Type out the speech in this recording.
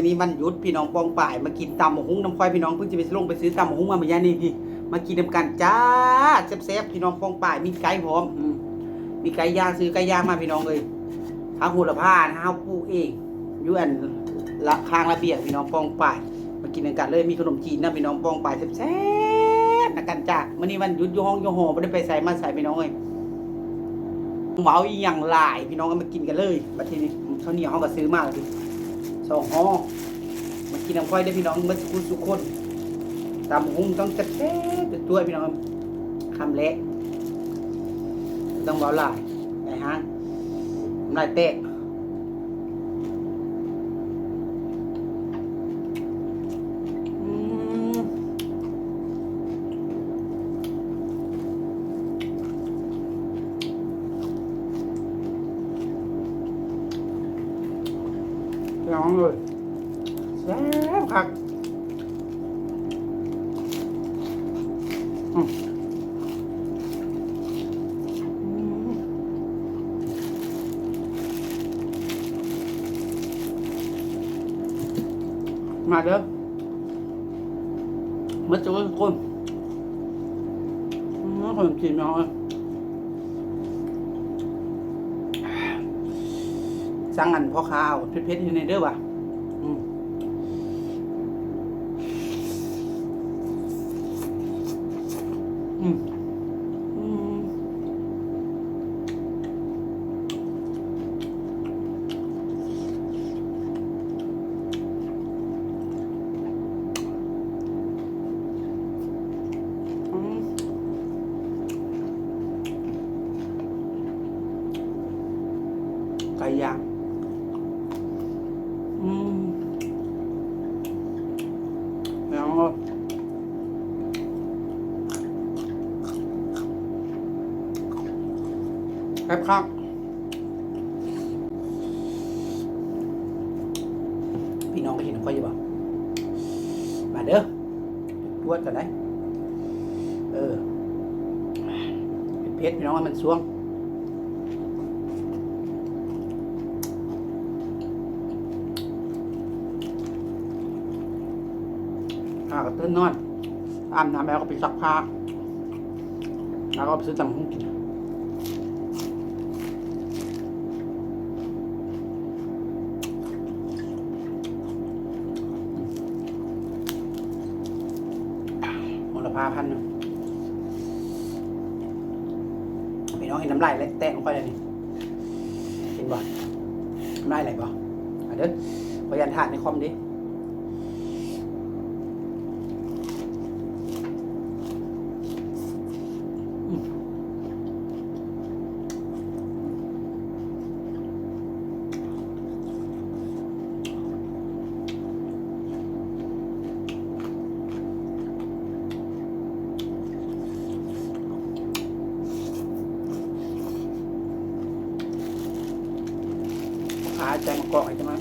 วันนี้วันหยุดพี่น้องปองป่ายมากินตำหมกหุ้งน้ำควายพี่น้องเพิ่งจะไปลงไปซื้อตำหมกหุ้งมาเมื่อยานี่พี่มากินน้ำกันจ้าแซ่บๆพี่น้องปองป่ายมีไก่พร้อมมีไก่ย่างซื้อไก่ย่างมาพี่น้องเลยข้าวหูละผ้านะข้าวปูเองยู่อันละข้างระเบียงพี่น้องปองป่ายมากินน้ำกันเลยมีขนมจีนนะพี่น้องปองป่ายแซ่บๆนะกันจ้ามื่อนี้วันหยุดอยู่ห้องอยู่หอไม่ได้ไปใส่มาใส่พี่น้องเลยเหมาอีหยังหลายพี่น้องก็มากินกันเลยบัดทีนี้ข้าวเหนียวเขาก็ซื้อมาแล้วพี่ สองห้อมากินน้ำค่อยได้พี่น้องเมื่อสักครู่ทุกคนตามหุ้งต้องจัดแซ่บตัวพี่น้องคำเละต้องเบาหลายไอ้ฮะน้ำลายเตะ น้องเลยแซ่บครับมาเด้อมาจุกคนอืมขนมจีนน้อง สั่งอันพ่อข้าวเผ็ดๆอยู่ในเด้อว่ะอืมไก่ย่าง แล้วก็แป๊บครับพี่น้องไปกินน้ำข้อยอยู่บ่มาเด้อตรวจกันได้ เออเป็นเพชรพี่น้องมันสวง ผ้าก็ตื่นนอนอาบน้ำแล้วก็ไปซักผ้าแล้วก็ไปซื้อตำหุ้งกินหมดละผ้าพันหนึ่งพี่น้องเห็นน้ำลายแลแตกลงไปเลยนี่เห็นบ่น้ำลายไหลบ่อะเด้อพยันถาดในคอมดิ ขาใจมันเกาะใช่ไหม